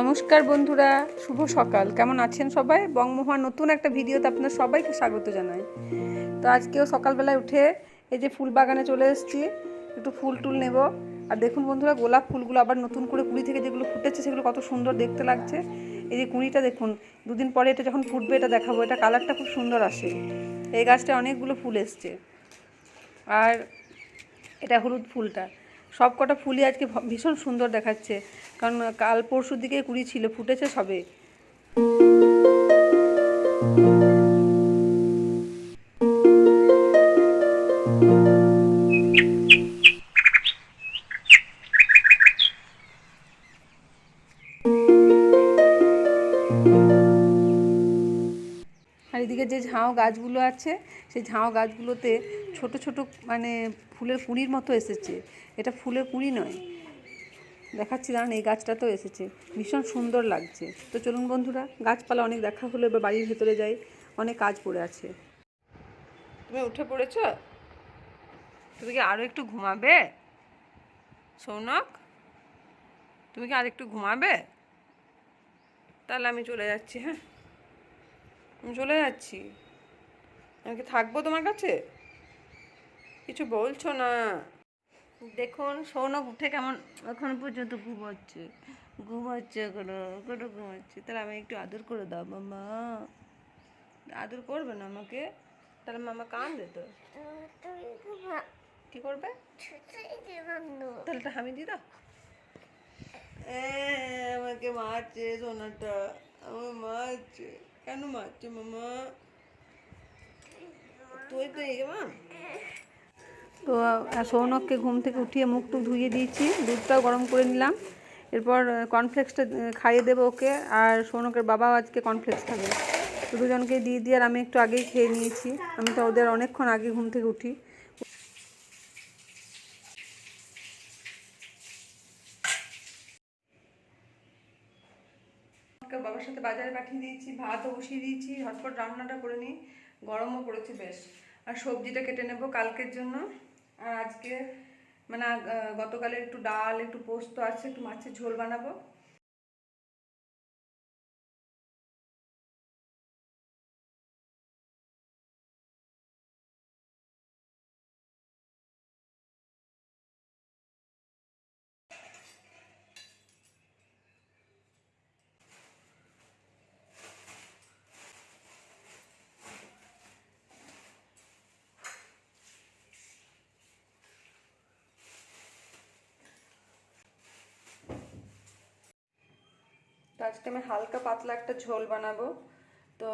নমস্কার বন্ধুরা, শুভ সকাল। কেমন আছেন সবাই? বংমোহন নতুন একটা ভিডিওতে আপনার সবাইকে স্বাগত জানাই। তো আজকেও সকালবেলায় উঠে এই যে ফুল বাগানে চলে এসেছি, একটু ফুল টুল নেব। আর দেখুন বন্ধুরা, গোলাপ ফুলগুলো আবার নতুন করে কুড়ি থেকে যেগুলো ফুটেছে, সেগুলো কত সুন্দর দেখতে লাগছে। এই যে কুড়িটা দেখুন, দুদিন পরে এটা যখন ফুটবে এটা দেখাবো। এটা কালারটা খুব সুন্দর আসে। এই গাছটা অনেকগুলো ফুল এসছে। আর এটা হলুদ ফুলটা। সব কটা ফুলই আজকে ভীষণ সুন্দর দেখাচ্ছে। কারণ কাল পরশুর দিকে কুড়ি ছিল, ফুটেছে সবে। আর এদিকে যে ঝাউ গাছগুলো আছে, সেই ঝাউ গাছগুলোতে ছোট ছোট মানে ফুলের কুঁড়ির মতো এসেছে। এটা ফুলের কুঁড়ি নয়। দেখাচ্ছি, দাঁড়ান, এই গাছটাতেও এসেছে। ভীষণ সুন্দর লাগছে। তো চলুন বন্ধুরা, গাছপালা অনেক দেখা হলো, এবার বাড়ির ভেতরে যাই। অনেক কাজ পড়ে আছে। তুমি উঠে পড়েছ? তুমি কি আরও একটু ঘুমাবে? সৌনক, তুমি কি আর একটু ঘুমাবে? তাহলে আমি চলে যাচ্ছি হ্যাঁ? আমি চলে যাচ্ছি। আমি কি থাকব তোমার কাছে? কিছু বলছো না? দেখুন, সৌনক উঠে কেমন, এখন পর্যন্ত ঘুমাচ্ছে। ঘুমাচ্ছে এখনও এখনও ঘুমাচ্ছে। তাহলে আমি একটু আদর করে দাও মামা আদর করবে না আমাকে? তাহলে মামা কাঁদবে তো? কি করবে? তাহলে একটা হামি দি দাও। আমাকে মারছে সোনাটা আমার মারছে। কেন মারছে মামা তুই তো এই মা তো সৌনককে ঘুম থেকে উঠিয়ে মুখ টুক ধুয়ে দিয়েছি। দুধটাও গরম করে নিলাম। এরপর কর্নফ্লেক্সটা খাইয়ে দেবো ওকে। আর সৌনকের বাবাও আজকে কর্নফ্লেক্স খাবে। তো দুজনকে দিয়ে দিয়ে আর আমি একটু আগেই খেয়ে নিয়েছি। আমি তো ওদের অনেকক্ষণ আগে ঘুম থেকে উঠি। ওকে বাবার সাথে বাজারে পাঠিয়ে দিয়েছি, ভাতও বসিয়ে দিয়েছি হটপট রান্নাটা করে নিই। গরমও পড়েছে বেশ। আর সবজিটা কেটে নেব কালকের জন্য। আর আজকে মানে গতকালের একটু ডাল, একটু পোস্ত আছে, একটু মাছের ঝোল বানাবো। তো আমি হালকা পাতলা একটা ঝোল বানাবো। তো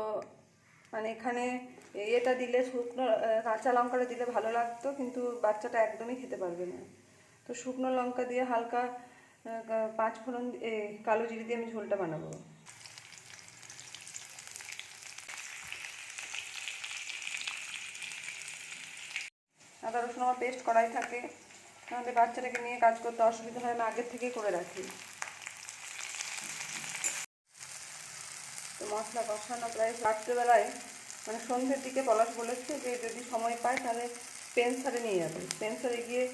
মানে এখানে ইয়েটা দিলে শুকনো কাঁচা লঙ্কাটা দিলে ভালো লাগতো, কিন্তু বাচ্চাটা একদমই খেতে পারবে না। তো শুকনো লঙ্কা দিয়ে হালকা পাঁচ ফোড়ন কালো জিরে দিয়ে আমি ঝোলটা বানাবো। আদা, রসুন আমার পেস্ট করাই থাকে। নাহলে বাচ্চাটাকে নিয়ে কাজ করতে অসুবিধা হয় আমি আগের থেকেই করে রাখি। মশলা কষানো প্রায় রাত্রেবেলায় মানে সন্ধ্যের দিকে পলাশ বলেছে যে যদি সময় পায় তাহলে পেন্সারে নিয়ে যাবে। পেন্সারে গিয়ে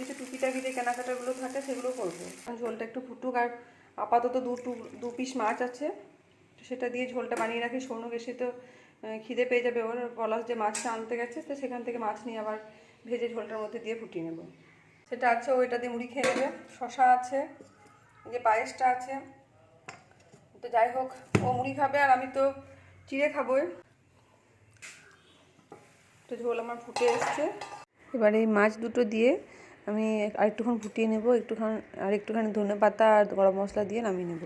কিছু টুকিটাকি যে কেনাকাটাগুলো থাকে সেগুলো করব। ঝোলটা একটু ফুটুক আর আপাতত দু দু পিস মাছ আছে সেটা দিয়ে ঝোলটা বানিয়ে রাখি। সৌনক এসে তো খিদে পেয়ে যাবে ওর। পলাশ যে মাছটা আনতে গেছে, তো সেখান থেকে মাছ নিয়ে আবার ভেজে ঝোলটার মধ্যে দিয়ে ফুটিয়ে নেব। সেটা আছে, ওইটা দিয়ে মুড়ি খেয়ে নেবে। শশা আছে যে পায়েসটা আছে তো যাই হোক, ও মুড়ি খাবে আর আমি তো চিড়ে খাবোই। তো ঝোল আমার ফুটে এসছে। এবারে এই মাছ দুটো দিয়ে আমি আর একটুক্ষণ ফুটিয়ে নেব, একটুখানি আর একটুখানি ধনে পাতা আর গরম মশলা দিয়ে নামিয়ে নেব।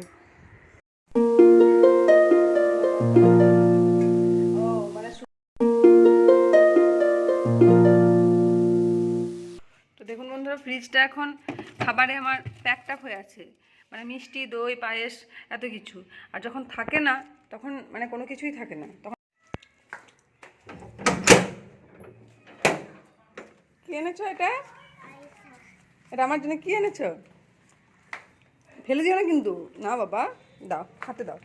তো দেখুন বন্ধুরা ফ্রিজটা এখন খাবারে আমার প্যাকড আপ হয়ে আছে। মানে মিষ্টি দই পায়েস এত কিছু। আর যখন থাকে না তখন মানে কোনো কিছুই থাকে না। তখন কি এনেছো এটা? এটা আমার জন্য কি এনেছো? ফেলে দিও না কিন্তু। না বাবা দাও হাতে দাও।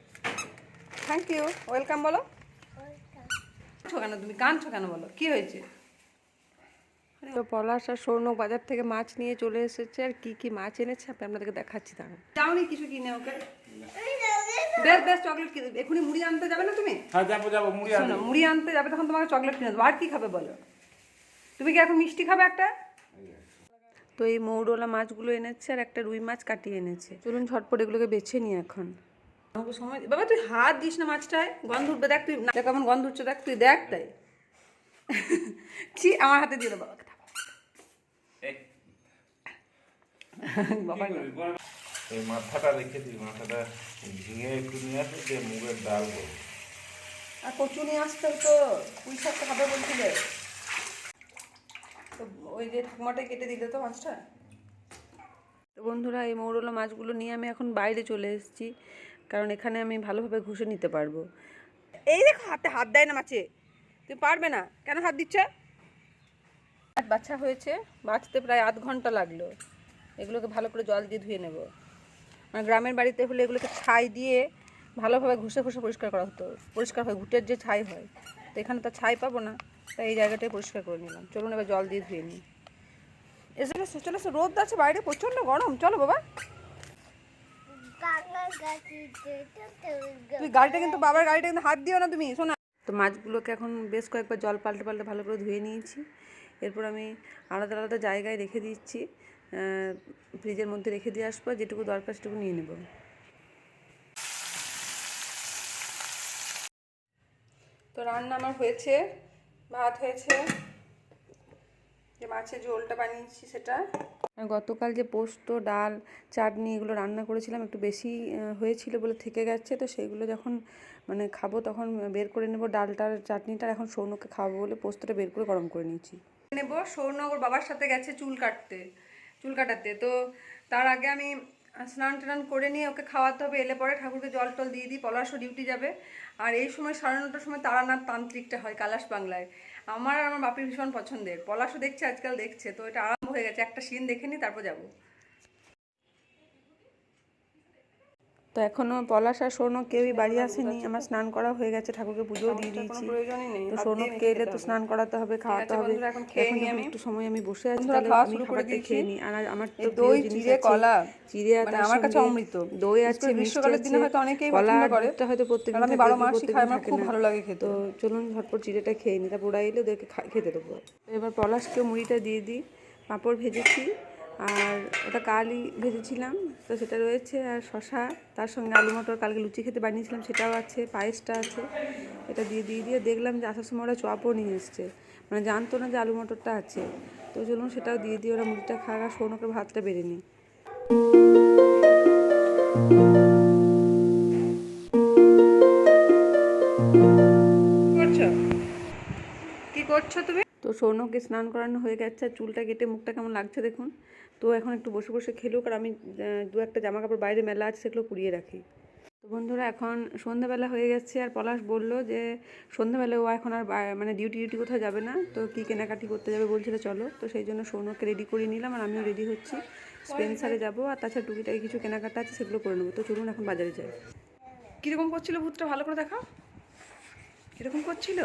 থ্যাংক ইউ ওয়েলকাম বলো। কেন তুমি? কাঁদছো কেন বলো? কি হয়েছে? তো পলাশ আর সৌনক বাজার থেকে মাছ নিয়ে চলে এসেছে। আর কি কি মাছ এনেছে আমি আপনাদেরকে দেখাচ্ছি দাঁড়ান। যাওনি কিছু কিনে ওকে? বেশ বেশ চকলেট কিনে দেবো। এক্ষুনি মুড়ি আনতে যাবে না তুমি? হ্যাঁ যাব যাব মুড়ি আনতে মুড়ি আনতে যাবে তখন তোমাকে চকলেট কিনে দেবো। আর কি খাবে বলো? তুমি কি এখন মিষ্টি খাবে একটা? তো এই মৌরলা মাছগুলো এনেছে আর একটা রুই মাছ কাটিয়ে এনেছে। চলুন ঝটপট এগুলোকে বেছে নিই এখন। সময় বাবা তুই হাত দিস না মাছটায়। গন্ধ উঠবে দেখ তুই দেখ কেমন গন্ধ উঠছে দেখ তুই দেখ তাই। ছি আমার হাতে দিয়ে দাও বাবাকে দাও। এই, বাবা কি করবি? বল। এই মাথাটা রেখে দিই মাথাটা ঝিঙে একটু নিয়ে আসো দিয়ে মুগের ডাল করব। আর কচু নিয়ে আসতে তো পুঁই শাকটা খাবে বলছিলে। তো ওই যে ঠাকুমাটাই কেটে দিলে তো মাছটা? তো বন্ধুরা এই মৌরলা মাছগুলো নিয়ে আমি এখন বাইরে চলে এসেছি কারণ এখানে আমি ভালোভাবে ঘষে নিতে পারব। এই দেখো হাতে হাত দেয় না মাছে। তুমি পারবে না? কেন হাত দিচ্ছ? বাছা হয়েছে বাঁচতে প্রায় আধ ঘণ্টা লাগল। এগুলোকে ভালো করে জল দিয়ে ধুয়ে নেব। মানে গ্রামের বাড়িতে হলে এগুলোকে ছাই দিয়ে ভালোভাবে ঘষে ঘষে পরিষ্কার করা হতো। পরিষ্কার হয়, ঘুটের যে ছাই হয়। তো এখানে তো ছাই পাবো না, তাই এই জায়গাটাই পরিষ্কার করে নিলাম। চলুন এবার জল দিয়ে ধুয়ে নিই। এসে, চলে এসে, রোদ আছে বাইরে, প্রচণ্ড গরম। চলো বাবা। তুই গাড়িটা কিন্তু, বাবার গাড়িটা কিন্তু হাত দিও না তুমি, শোনা। তো মাছগুলোকে এখন বেশ কয়েকবার জল পাল্টে পাল্টে ভালো করে ধুয়ে নিয়েছি। এরপর আমি আলাদা আলাদা জায়গায় রেখে দিচ্ছি। ফ্রিজের মধ্যে রেখে দিয়ে আসব যেটুকু দরকার সেটুকু নিয়ে নেব। তো রান্না আমার হয়েছে, ভাত হয়েছে, যে মাছের ঝোলটা বানিয়েছি সেটা। গতকাল যে পোস্ত, ডাল, চাটনি এগুলো রান্না করেছিলাম, একটু বেশি হয়েছিল বলে থেকে গেছে, তো সেইগুলো যখন মানে খাব তখন বের করে নেব ডালটার চাটনিটা এখন সৌনকে খাব বলে পোস্তটা বের করে গরম করে নিয়েছি। নেব, সৌনক ওর বাবার সাথে গেছে চুল কাটতে। চুল কাটাতে। তো তার আগে আমি স্নান টান করে নিয়ে ওকে খাওয়াতে হবে, এলে পরে ঠাকুরকে জল টল দিয়ে দিই, পলাশও ডিউটি যাবে। আর এই সময় সাড়ে নটার সময় তারানাথ তান্ত্রিকটা হয় কালাশ বাংলায়। আমার আর আমার বাপির ভীষণ পছন্দের। পলাশও দেখছে, আজকাল দেখছে। তো এটা আরম্ভ হয়ে গেছে। একটা সিন দেখে নিই, তারপর যাব। তো এখনও পলাশ আর সৌনক কেউই বাড়ি আসেনি। আমার স্নান করা হয়ে গেছে ঠাকুরকে পুজোও দিয়ে দিয়েছি। তো সৌনককে এলে তো স্নান করাতে হবে খাওয়াতে হবে। এখন যখন একটু সময় আমি বসে আছি তাহলে আমি খাবারটা খেয়ে নিই। আর আমার তো দই চিড়ে কলা। চিড়ে আর আমার কাছে অমৃত। দই আছে গ্রীষ্মকালের দিনে হয়তো অনেকেই কলা করে। হয়তো প্রত্যেকদিন আমি বারো মাসই খাই আমার খুব ভালো লাগে খেতে। তো চলুন ঝটপট চিড়েটা খেয়ে নিই। তারপর ওরা এলে ওদেরকে খেতে দেবো। এবার পলাশকে মুড়িটা দিয়ে দিই। পাঁপড় ভেজেছি। আর ওটা কালই ভেজেছিলাম তো সেটা রয়েছে আর শশা তার সঙ্গে আলু মটর কালকে লুচি খেতে বানিয়েছিলাম সেটাও আছে পায়েসটা আছে এটা দিয়ে দিয়ে দিয়ে দেখলাম যে আসার সময় ওরা চপও নিয়ে এসছে মানে জানতো না যে আলু মটরটা আছে তো চলুন সেটাও দিয়ে দিয়ে ওরা মুড়িটা খাক আর সৌনকের ভাতটা বেড়ে নিই। করছ? কি করছ তুমি? তো সৌনককে স্নান করানো হয়ে গেছে চুলটা কেটে মুখটা কেমন লাগছে দেখুন। তো এখন একটু বসে বসে খেলুক আর আমি দু একটা জামা কাপড় বাইরে মেলা আছে সেগুলো কুড়িয়ে রাখি। তো বন্ধুরা এখন সন্ধ্যাবেলা হয়ে গেছে আর পলাশ বলল যে সন্ধ্যাবেলা ও এখন আর মানে ডিউটি ডিউটি কোথাও যাবে না তো কী কেনাকাটি করতে যাবে বলছিল চলো। তো সেই জন্য সৌনককে রেডি করে নিলাম আর আমিও রেডি হচ্ছি। স্পেন্সারে যাব আর তাছাড়া টুকিটাকি কিছু কেনাকাটা আছে সেগুলো করে নেব। তো চলুন এখন বাজারে যাই। কীরকম করছিল ভূতটা ভালো করে দেখাও। কীরকম করছিল?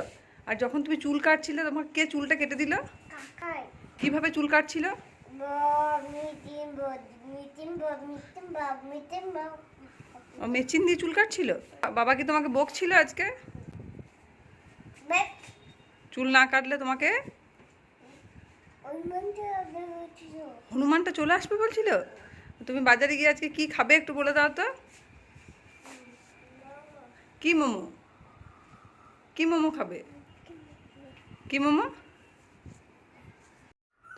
আর যখন তুমি চুল কাটছিলে তোমার কে চুলটা কেটে দিল? কাকাই। কীভাবে চুল কাটছিল? ও মেচিন দিয়ে চুল কাটছিল? বাবা কি তোমাকে বকছিল আজকে? চুল না কাটলে তোমাকে? হনুমানটা চলে আসবে বলছিল? তুমি বাজারে গিয়ে আজকে কি খাবে একটু বলে দাও তো। কি মোমো? কি মোমো খাবে? কি মোমো?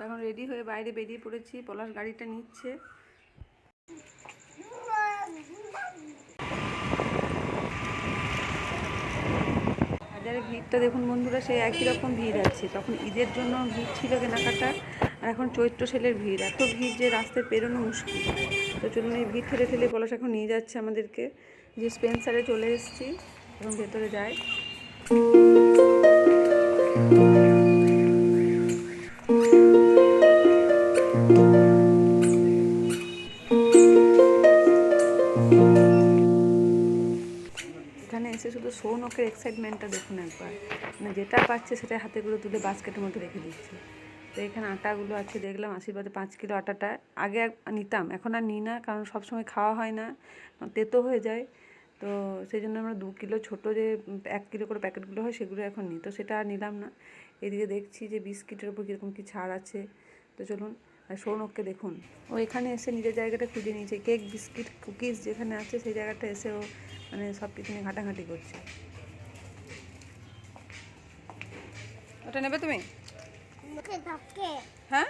তখন রেডি হয়ে বাইরে বেরিয়ে পড়েছি, পলাশ গাড়িটা নিচ্ছে। বাজারে ভিড়টা দেখুন বন্ধুরা, সেই একই রকম ভিড় আছে। তখন ঈদের জন্য ভিড় ছিল কেনাকাটা, আর এখন চৈত্র সেলের ভিড়। এত ভিড় যে রাস্তায় পেরোনো মুশকিল। তো চলুন এই ভিড় ঠেলে ঠেলে পলাশ এখন নিয়ে যাচ্ছে আমাদেরকে। যে স্পেন্সারে চলে এসেছি এবং ভেতরে যাই শুধু সৌনকের এক্সাইটমেন্টটা দেখুন একবার। মানে যেটা পাচ্ছে সেটা হাতে তুলে বাস্কেটের মধ্যে রেখে দিচ্ছে। তো এখানে আটাগুলো আছে, দেখলাম আশীর্বাদে পাঁচ কিলো আটাটা। আগে নিতাম, এখন আর নিই না, কারণ সবসময় খাওয়া হয় না, তেতো হয়ে যায়। তো সেই জন্য আমরা দু কিলো ছোটো যে এক কিলো করে প্যাকেটগুলো হয় সেগুলো এখন নিই। তো সেটা আর নিলাম না। এদিকে দেখছি যে বিস্কিটের উপর কীরকম কী ছাড় আছে। তো চলুন আর সৌনককে দেখুন। ও এখানে এসে নিজের জায়গাটা খুঁজে নিয়েছে। কেক বিস্কিট কুকিজ যেখানে আছে সেই জায়গাটা এসে ও মানে সব কিছু নিয়ে ঘাটাঘাটি করছে। ওটা নেবে তুমি? হ্যাঁ।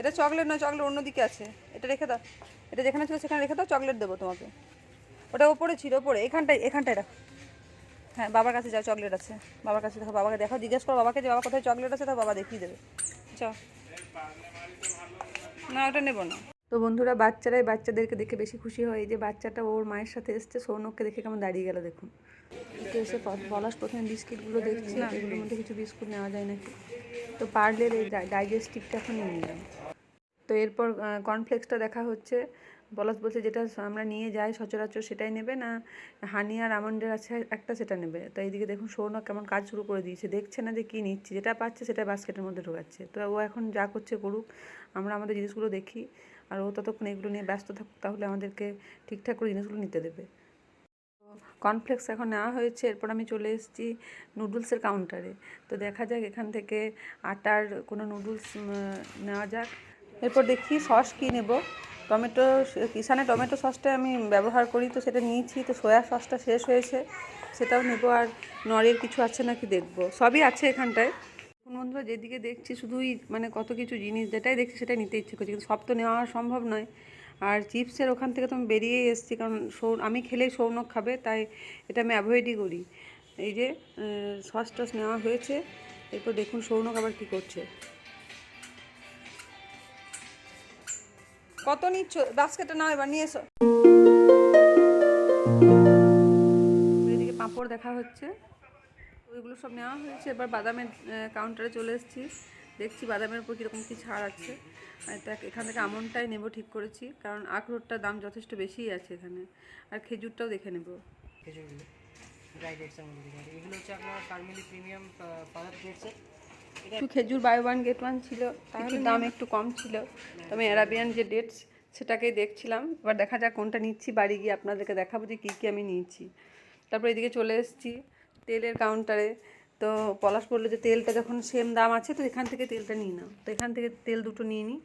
এটা চকলেট নয় চকলেট অন্যদিকে আছে। এটা রেখে দাও। এটা যেখানে ছিল সেখানে রেখে দাও চকলেট দেবো তোমাকে। ওটা ওপরে ছিল ওপরে। এখানটায় এখানটায় রাখো। হ্যাঁ বাবার কাছে যাও চকলেট আছে। বাবার কাছে দেখো বাবাকে দেখো জিজ্ঞেস করো বাবাকে যে বাবা কোথায় চকলেট আছে তা বাবা দেখিয়ে দেবে। চ না ওটা নেব না। তো বন্ধুরা বাচ্চারাই বাচ্চাদেরকে দেখে বেশি খুশি হয়। যে বাচ্চাটা ওর মায়ের সাথে এসছে সৌনককে দেখে কেমন দাঁড়িয়ে গেল দেখুন। তো এসে পলাশ প্রথমে বিস্কিটগুলো দেখছি না। এগুলোর মধ্যে কিছু বিস্কুট নেওয়া যায় নাকি? তো পার্লের এই ডাইজেস্টিভটা এখন নিয়ে নিলাম। তো এরপর কর্নফ্লেক্সটা দেখা হচ্ছে। পলাশ বলছে যেটা আমরা নিয়ে যাই সচরাচর সেটাই নেবে না? হানি আর আমন্ডের আছে, একটা সেটা নেবে। তো এইদিকে দেখুন সৌনক কেমন কাজ শুরু করে দিয়েছে। দেখছে না যে কী নিচ্ছে? যেটা পাচ্ছে সেটা বাস্কেটের মধ্যে ঢোকাচ্ছে। তো ও এখন যা করছে করুক, আমরা আমাদের জিনিসগুলো দেখি। আর ও ততক্ষণ এগুলো নিয়ে ব্যস্ত থাকুক, তাহলে আমাদেরকে ঠিকঠাক করে জিনিসগুলো নিতে দেবে। কর্নফ্লেক্স এখন নেওয়া হয়েছে, এরপর আমি চলে এসেছি নুডলসের কাউন্টারে। তো দেখা যাক এখান থেকে আটার কোনো নুডলস নেওয়া যাক। এরপর দেখি সস কী নেব। টমেটো কিষানে টমেটো সসটা আমি ব্যবহার করি, তো সেটা নিয়েছি, তো সয়া সসটা শেষ হয়েছে, সেটাও নেব, আর নরের কিছু আছে নাকি দেখব, সবই আছে এখানটায়। এখন বন্ধুরা, যেদিকে দেখছি শুধুই মানে কত কিছু জিনিস, যেটাই দেখছি সেটাই নিতে ইচ্ছে করছি, কিন্তু সব তো নেওয়া সম্ভব নয়। আর চিপসের ওখান থেকে তো আমি বেরিয়েই এসেছি, কারণ সৌ আমি খেলেই সৌনক খাবে, তাই এটা আমি অ্যাভয়েডই করি। এই যে সস টস নেওয়া হয়েছে, এরপর দেখুন সৌনক আবার কী করছে। কত নিচ্ছ? বাস্কেটটা নাও এবার, নিয়ে এসো। এদিকে পাঁপড় দেখা হচ্ছে। ওইগুলো সব নেওয়া হয়েছে। এবার বাদামের কাউন্টারে চলে এসেছি। দেখছি বাদামের উপর কীরকম কী ছাড় আছে। দেখ এখান থেকে আমনটাই নেব ঠিক করেছি। কারণ আখরোটটার দাম যথেষ্ট বেশিই আছে এখানে। আর খেজুরটাও দেখে নেব। খেজুরগুলো ড্রাই ডেটসের মধ্যে এগুলো হচ্ছে আপনার ফার্মিলি প্রিমিয়াম পাওয়ার ডেটসের একটু খেজুর বাই ওয়ান গেট ওয়ান ছিল তাহলে দাম একটু কম ছিল। তবে অ্যারাবিয়ান যে ডেটস সেটাকেই দেখছিলাম। এবার দেখা যাক কোনটা নিচ্ছি বাড়ি গিয়ে আপনাদেরকে দেখাবো যে কী কী আমি নিয়েছি তারপর এদিকে চলে এসেছি তেলের কাউন্টারে তো পলাশ বলল যে তেলটা যখন সেম দাম আছে তো এখান থেকে তেলটা নিয়ে নাও। তো এখান থেকে তেল দুটো নিয়ে নিই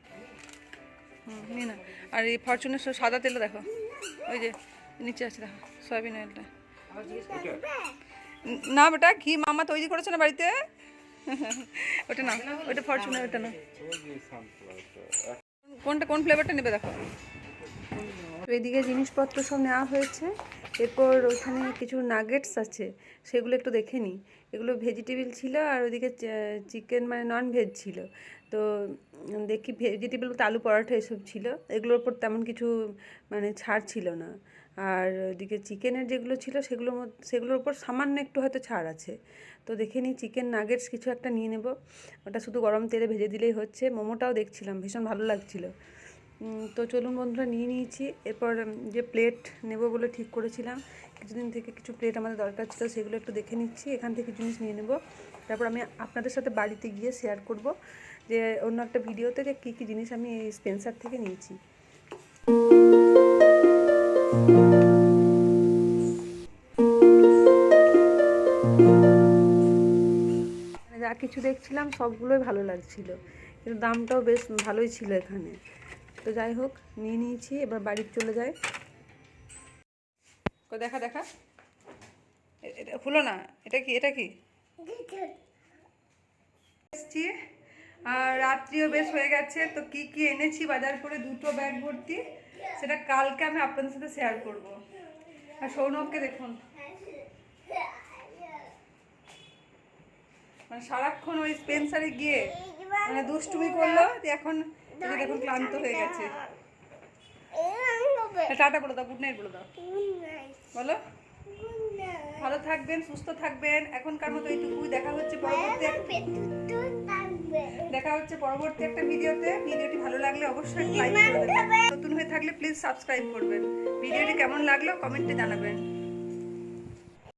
হুম নিয়ে না আর এই ফরচুনের সাদা তেলটা দেখো। ওই যে নিচে আছে দেখো সয়াবিন অয়েলটা না বেটা ঘি মামা তৈরি করেছে না বাড়িতে? ওটা না ওটা ফরচুনার ওটা না। কোনটা কোন ফ্লেভারটা নেবে দেখো? তো এদিকে জিনিসপত্র সব নেওয়া হয়েছে এরপর ওখানে কিছু নাগেটস আছে সেগুলো একটু দেখে নিই। এগুলো ভেজিটেবিল ছিল আর ওইদিকে চিকেন মানে নন ভেজ ছিল। তো দেখি ভেজিটেবল বলতে আলু পরোটা এসব ছিল। এগুলোর ওপর তেমন কিছু মানে ছাড় ছিল না। আর ওইদিকে চিকেনের যেগুলো ছিল সেগুলোর সেগুলোর ওপর সামান্য একটু হয়তো ছাড় আছে। তো দেখে নিই চিকেন নাগেটস কিছু একটা নিয়ে নেব। ওটা শুধু গরম তেলে ভেজে দিলেই হচ্ছে। মোমোটাও দেখছিলাম, ভীষণ ভালো লাগছিল। তো চলুন বন্ধুরা নিয়ে নিয়েছি। এরপর যে প্লেট নেব বলে ঠিক করেছিলাম, কিছুদিন থেকে কিছু প্লেট আমাদের দরকার ছিল, সেগুলো একটু দেখে নিচ্ছি। এখান থেকে জিনিস নিয়ে নেব। তারপর আমি আপনাদের সাথে বাড়িতে গিয়ে শেয়ার করব যে অন্য একটা ভিডিওতে যে কী কী জিনিস আমি এই স্পেন্সার থেকে নিয়েছি। কিছু দেখছিলাম, সবগুলোই ভালো লাগছিল। কিন্তু দামটাও বেশ ভালোই ছিল এখানে। তো যাই হোক, নিয়ে নিয়েছি, এবার বাড়ি চলে যাই। দেখা দেখা। এটা হলো না। এটা কি এটা কি? এসছি, আর রাত্রিও বেশ হয়ে গেছে। তো কি কি এনেছি? বাজার করে দুটো ব্যাগ ভর্তি। সেটা কালকে আমি আপনাদের সাথে শেয়ার করব। আর সৌনককে দেখুন। মানে সারাক্ষণ ওই স্পেন্সারে গিয়ে মানে দুষ্টুমি করল এখন দেখুন ক্লান্ত হয়ে গেছে। তা টাটা বলে দাও গুড নাইট বলে দাও। বলো। ভালো থাকবেন সুস্থ থাকবেন। এখনকার মতো এইটুকুই। দেখা হচ্ছে পরবর্তী দেখা হচ্ছে পরবর্তী একটা ভিডিওতে। ভিডিওটি ভালো লাগলে অবশ্যই লাইক করে দেবেন। নতুন হয়ে থাকলে প্লিজ সাবস্ক্রাইব করবেন। ভিডিওটি কেমন লাগল কমেন্টে জানাবেন।